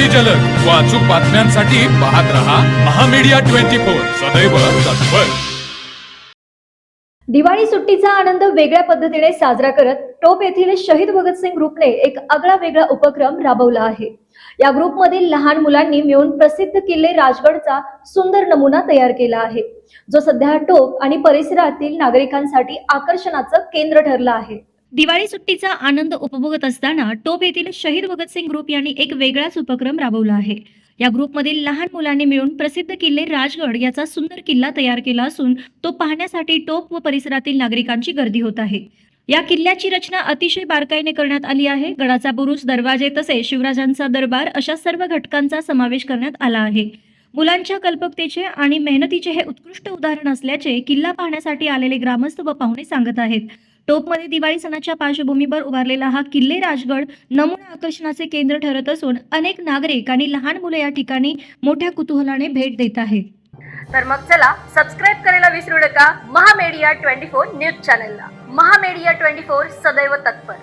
अगदी जलद. व अचूक बातम्यांसाठी पाहत रहा महामीडिया ट्वेंटी फोर. सदैव तत्पर. दिवाळी सुट्टीचा आनंद वेगळ्या पद्धतीने साजरा करत टोप येथील शहीद भगतसिंग ग्रुपने एक आगळा वेगळा उपक्रम राबवला आहे. या ग्रुपमधील लहान मुलांनी मिळून प्रसिद्ध किल्ले राजगडचा सुंदर नमुना तयार केला आहे. जो सध्या टोप आणि परिसरातील नागरिकांसाठी आकर्षणाचं केंद्र ठरलं आहे. दिवाळी सुट्टीचा आनंद उपभोगत असताना टोप येथील शहीद भगतसिंग ग्रुप यांनी एक वेगळाच उपक्रम राबवला आहे. या ग्रुपमधील लहान मुलांनी मिळून प्रसिद्ध किल्ले राजगड याचा सुंदर किल्ला तयार केला असून तो पाहण्यासाठी टोप व परिसरातील नागरिकांची गर्दी होत आहे. या किल्ल्याची रचना अतिशय बारकाईने करण्यात आली आहे. गडाचा बुरुज दरवाजे तसेच शिवराजांचा दरबार अशा सर्व घटकांचा समावेश करण्यात आला आहे. मुलांच्या कल्पकतेचे आणि मेहनतीचे हे उत्कृष्ट उदाहरण असल्याचे किल्ला पाहण्यासाठी आलेले ग्रामस्थ व पाहुणे सांगत आहेत. टोपमध्ये दिवाळी सणाच्या पार्श्वभूमीवर उभारलेला हा किल्ले राजगड नमुना आकर्षणाचे केंद्र ठरत असून अनेक नागरिक आणि लहान मुले या ठिकाणी मोठ्या कुतूहलाने भेट देत आहेत. तर मग चला सबस्क्राईब करायला विसरू नका. महामेडिया ट्वेंटी फोर न्यूज चॅनलला. महामेडिया ट्वेंटी फोर सदैव तत्पर.